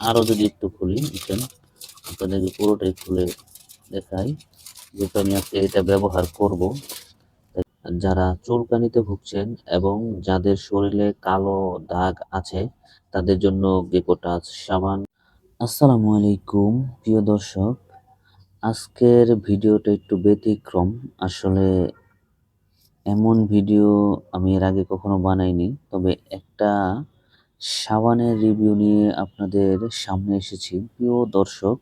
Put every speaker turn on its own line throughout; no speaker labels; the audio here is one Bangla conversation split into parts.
আরও যদি একটু খুলি, বুঝছেন? আপনাদেরকে পুরোটাই খুলে দেখাই, যেহেতু আমি আজকে এটা ব্যবহার করব। যারা চুলকানিতে ভুগছেন এবং যাদের শরীরে কালো দাগ আছে, তাদের জন্য গেকো টাচ সাবান। আসসালামু আলাইকুম, প্রিয় দর্শক। আজকের ভিডিওটা একটু ব্যতিক্রম। আসলে এমন ভিডিও আমি এর আগে কখনো বানাইনি, তবে একটা সাবানের রিভিউ নিয়ে আপনাদের সামনে এসেছি। প্রিয় দর্শক,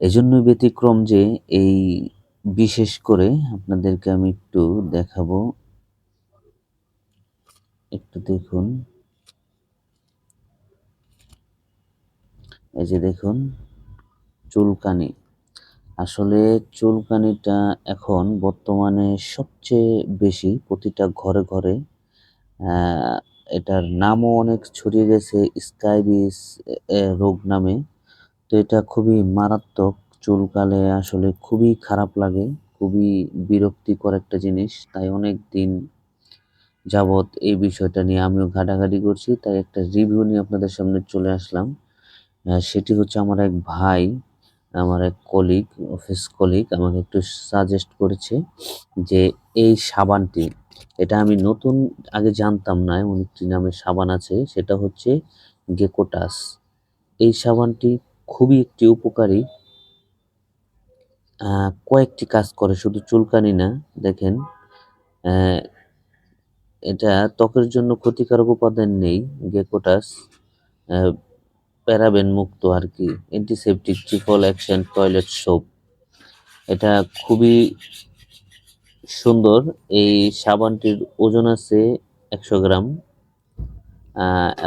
এজন্যই ব্যতিক্রম যে এই বিশেষ করে আপনাদেরকে আমি একটু দেখাবো। একটু দেখুন। এই যে দেখুন, চুলকানি। আসলে চুলকানিটা এখন বর্তমানে সবচেয়ে বেশি প্রতিটা ঘরে ঘরে এটার নামও অনেক ছড়িয়ে গেছে, স্কাইবিস রোগ নামে। তো এটা খুবই মারাত্মক, চুলকালে আসলে খুবই খারাপ লাগে, খুবই বিরক্তিকর একটা জিনিস। তাই অনেক দিন যাবৎ এই বিষয়টা নিয়ে আমিও ঘাটাঘাটি করছি, তাই একটা রিভিউ নিয়ে আপনাদের সামনে চলে আসলাম। সেটি হচ্ছে আমার এক ভাই, আমার এক কলিগ, অফিস কলিগ, আমাকে একটু সাজেস্ট করেছে যে এই সাবানটি এটা আমি নতুন, আগে জানতাম না এমন একটি নামের সাবান আছে, সেটা হচ্ছে গেকোটাস এই সাবানটি খুবই একটি উপকারী। কয়েকটি কাজ করে, শুধু চুলকানি না, দেখেন। এটা ত্বকের জন্য ক্ষতিকারক উপাদান নেই গেকোটাস প্যারাবেন মুক্ত আর কি antiseptic triple action toilet soap এটা খুবই সুন্দর। এই সাবানটির ওজন আছে একশো গ্রাম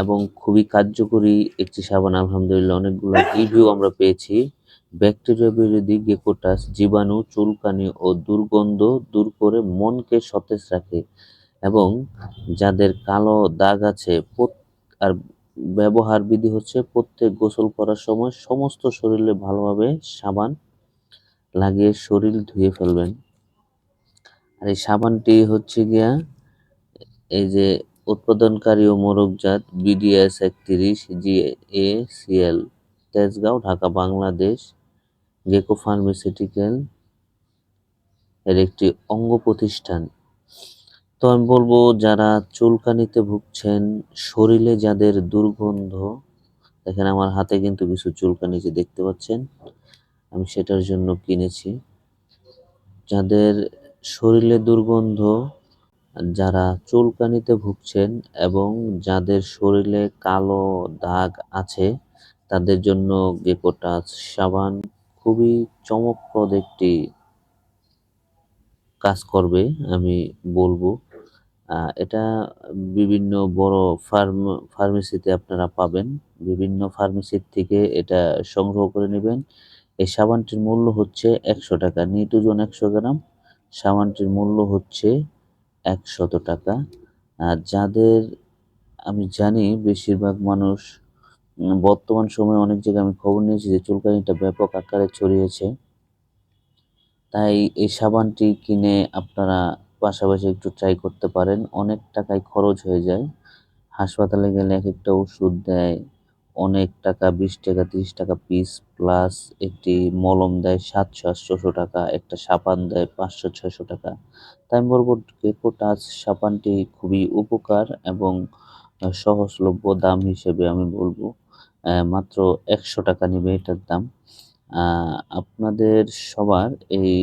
এবং খুবই কার্যকরী একটি সাবান, আলহামদুলিল্লাহ, অনেকগুলো রিভিউ আমরা পেয়েছি। ব্যাকটেরিয়া বিরোধী গেকোটাস জীবাণু, চুলকানি ও দুর্গন্ধ দূর করে মনকে সতেজ রাখে এবং যাদের কালো দাগ আছে আর ব্যবহার বিধি হচ্ছে প্রত্যেক গোসল করার সময় সমস্ত শরীরে ভালোভাবে সাবান লাগিয়ে শরীর ধুয়ে ফেলবেন। আর এই সাবানটি হচ্ছে গিয়া এই যে উৎপাদনকারী ও মোড়কজাত বিডিএস একত্রিশ G A CL Tejgaon, Dhaka, Bangladesh. Gecko pharmaceutical এর একটি অঙ্গ প্রতিষ্ঠান। তো আমি বলব, যারা চুলকানিতে ভুগছেন, শরীরে যাদের দুর্গন্ধ, দেখেন আমার হাতে কিন্তু কিছু চুলকানি যে দেখতে পাচ্ছেন, আমি সেটার জন্য কিনেছি। যাদের শরীরে দুর্গন্ধ, যারা চুলকানিতে ভুগছেন এবং যাদের শরীরে কালো দাগ আছে, তাদের জন্য গেকোটাচ সাবান খুবই চমকপ্রদ একটি কাজ করবে, আমি বলব। এটা বিভিন্ন বড় ফার্ম, ফার্মেসিতে আপনারা পাবেন। বিভিন্ন ফার্মেসির থেকে এটা সংগ্রহ করে নেবেন। এই সাবানটির মূল্য হচ্ছে একশো টাকা নিট ওজন একশো গ্রাম। সাবানটির মূল্য হচ্ছে একশত টাকা। যাদের, আমি জানি বেশিরভাগ মানুষ বর্তমান সময়ে অনেক জায়গায় আমি খবর নিয়েছি যে চুলকানিটা ব্যাপক আকারে ছড়িয়েছে। তাই এই সাবানটি কিনে আপনারা পাশাপাশি একটু ট্রাই করতে পারেন। অনেক টাকায় খরচ হয়ে যায়। হাসপাতালে গেলে এক একটা ওষুধ দেয়। অনেক টাকা, বিশ টাকা, তিরিশ টাকা পিস প্লাস একটি মলম দেয় সাতশো, আটশোশো টাকা, একটা সাবান দেয় পাঁচশো, ছয়শো টাকা। তাই আমি বলব গেকো টাচ সাবানটি খুবই উপকার এবং সহজলভ্য দাম হিসেবে আমি বলব মাত্র একশো টাকা নেবে এটার দাম। আপনাদের সবার এই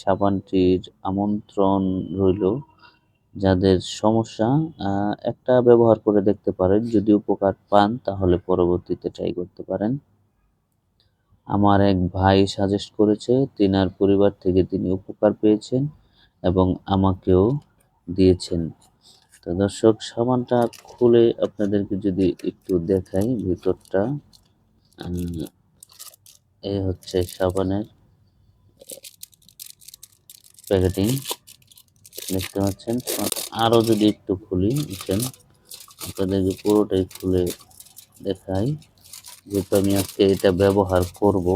সাবানটির আমন্ত্রণ রইল যাদের সমস্যা একটা ব্যবহার করে দেখতে পারেন। যদি উপকার পান, তাহলে পরবর্তীতে ট্রাই করতে পারেন। আমার এক ভাই সাজেস্ট করেছে, তিনার পরিবার থেকে তিনি উপকার পেয়েছেন এবং আমাকেও দিয়েছেন। তো দর্শক সাবানটা খুলে আপনাদেরকে যদি একটু দেখাই ভিতরটা। এই হচ্ছে সাবানের প্যাকেটিং। দেখতে পাচ্ছেন। আরও যদি একটু খুলি, বুঝছেন? আপনাদেরকে পুরোটাই খুলে দেখাই, যেহেতু আমি আজকে এটা ব্যবহার করব,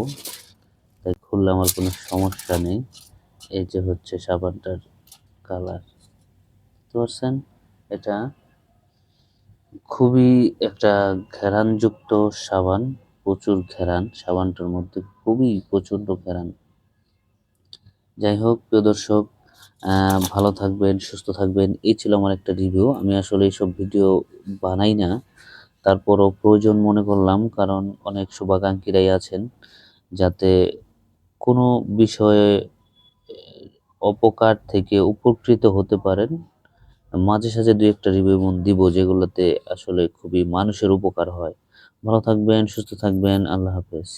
তাই খুললে আমার কোনো সমস্যা নেই। এই যে হচ্ছে সাবানটার কালার। বুঝতে পারছেন এটা খুবই একটা ঘেরানযুক্ত সাবান, প্রচুর ঘেরান। সাবানটার মধ্যে খুবই প্রচণ্ড ঘেরান। যাই হোক, প্রিয় দর্শক ভালো থাকবেন, সুস্থ থাকবেন। এই ছিল আমার একটা রিভিউ আমি আসলে এইসব ভিডিও বানাই না। তারপরও প্রয়োজন মনে করলাম, কারণ অনেক শুভাকাঙ্ক্ষীরাই আছেন। যাতে কোনো বিষয়ে অপকার থেকে উপকৃত হতে পারেন। মাঝে সাঝে দুই একটা রিভিউ দিব, যেগুলোতে আসলে খুবই মানুষের উপকার হয়। ভালো থাকবেন, সুস্থ থাকবেন। আল্লাহ হাফেজ।